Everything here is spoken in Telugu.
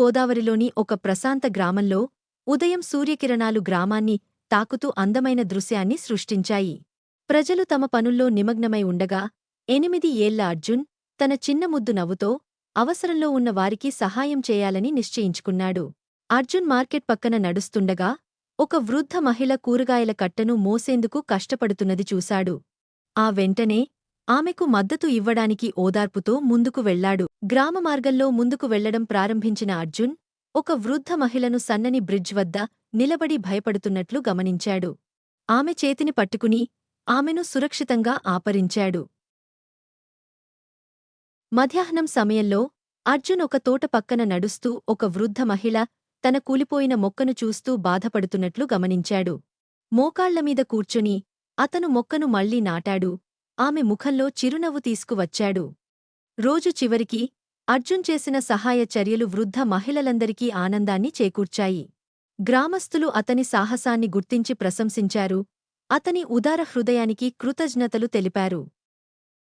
గోదావరిలోని ఒక ప్రశాంత గ్రామంలో ఉదయం సూర్యకిరణాలు గ్రామాన్ని తాకుతూ అందమైన దృశ్యాన్ని సృష్టించాయి. ప్రజలు తమ పనుల్లో నిమగ్నమై ఉండగా ఎనిమిది ఏళ్ళ అర్జున్ తన చిన్న ముద్దు నవ్వుతో అవసరంలో ఉన్న వారికి సహాయం చేయాలని నిశ్చయించుకున్నాడు. అర్జున్ మార్కెట్ పక్కన నడుస్తుండగా ఒక వృద్ధ మహిళ కూరగాయల కట్టను మోసేందుకు కష్టపడుతున్నది చూశాడు. ఆ వెంటనే ఆమెకు మద్దతు ఇవ్వడానికి ఓదార్పుతో ముందుకు వెళ్ళాడు. గ్రామ మార్గంలో ముందుకు వెళ్ళడం ప్రారంభించిన అర్జున్ ఒక వృద్ధ మహిళను సన్నని బ్రిడ్జ్ వద్ద నిలబడి భయపడుతున్నట్లు గమనించాడు. ఆమె చేతిని పట్టుకుని ఆమెను సురక్షితంగా ఆపరించాడు. మధ్యాహ్నం సమయంలో అర్జున్ ఒక తోట పక్కన నడుస్తూ ఒక వృద్ధ మహిళ తన కూలిపోయిన మొక్కను చూస్తూ బాధపడుతున్నట్లు గమనించాడు. మోకాళ్ళమీద కూర్చొని అతను మొక్కను మళ్ళీ నాటాడు. ఆమె ముఖంలో చిరునవ్వు తీసుకువచ్చాడు. రోజు చివరికి అర్జున్ చేసిన సహాయ చర్యలు వృద్ధ మహిళలందరికీ ఆనందాన్ని చేకూర్చాయి. గ్రామస్థులు అతని సాహసాన్ని గుర్తించి ప్రశంసించారు. అతని ఉదార హృదయానికి కృతజ్ఞతలు తెలిపారు.